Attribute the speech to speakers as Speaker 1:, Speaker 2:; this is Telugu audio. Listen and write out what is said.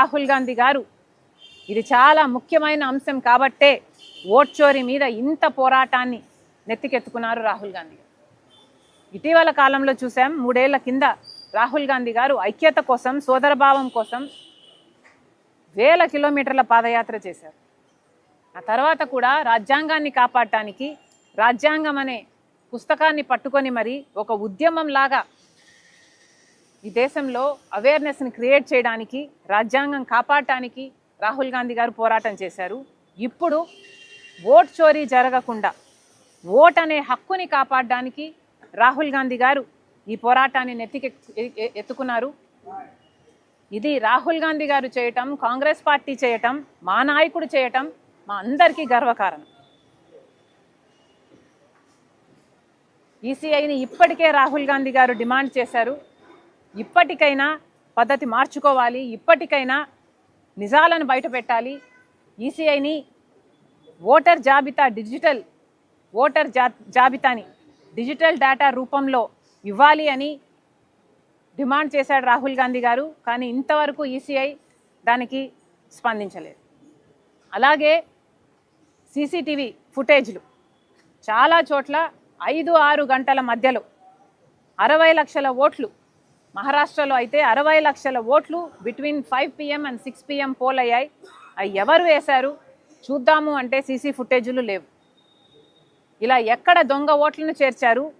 Speaker 1: రాహుల్ గాంధీ గారు. ఇది చాలా ముఖ్యమైన అంశం కాబట్టే ఓట్ చోరీ మీద ఇంత పోరాటాన్ని నెత్తికెత్తుకున్నారు రాహుల్ గాంధీ గారు. ఇటీవల కాలంలో చూసాం మూడేళ్ళ కింద రాహుల్ గాంధీ గారు ఐక్యత కోసం సోదరభావం కోసం వేల కిలోమీటర్ల పాదయాత్ర చేశారు. ఆ తర్వాత కూడా రాజ్యాంగాన్ని కాపాడటానికి రాజ్యాంగం అనే పుస్తకాన్ని పట్టుకొని మరి ఒక ఉద్యమం లాగా ఈ దేశంలో అవేర్నెస్ని క్రియేట్ చేయడానికి రాజ్యాంగం కాపాడటానికి రాహుల్ గాంధీ గారు పోరాటం చేశారు. ఇప్పుడు ఓట్ చోరీ జరగకుండా ఓట్ అనే హక్కుని కాపాడడానికి రాహుల్ గాంధీ గారు ఈ పోరాటాన్ని నెత్తికి ఎత్తుకున్నారు. ఇది రాహుల్ గాంధీ గారు చేయటం కాంగ్రెస్ పార్టీ చేయటం మా నాయకుడు చేయటం మా అందరికీ గర్వకారణం. ఈసీఐని ఇప్పటికే రాహుల్ గాంధీ గారు డిమాండ్ చేశారు. ఇప్పటికైనా పద్ధతి మార్చుకోవాలి ఇప్పటికైనా నిజాలను బయటపెట్టాలి ఈసీఐని ఓటర్ జాబితా డిజిటల్ ఓటర్ జా జాబితాని డిజిటల్ డేటా రూపంలో ఇవ్వాలి అని డిమాండ్ చేశాడు రాహుల్ గాంధీ గారు. కానీ ఇంతవరకు ఈసీఐ దానికి స్పందించలేదు. అలాగే సీసీటీవీ ఫుటేజ్లు చాలా చోట్ల ఐదు ఆరు గంటల మధ్యలో అరవై లక్షల ఓట్లు మహారాష్ట్రలో అయితే అరవై లక్షల ఓట్లు between five PM and six PM poll అయ్యాయి. అవి ఎవరు వేశారు? చూద్దాము అంటే సీసీ ఫుటేజీలు లేవు. ఇలా ఎక్కడ దొంగ ఓట్లను చేర్చారు?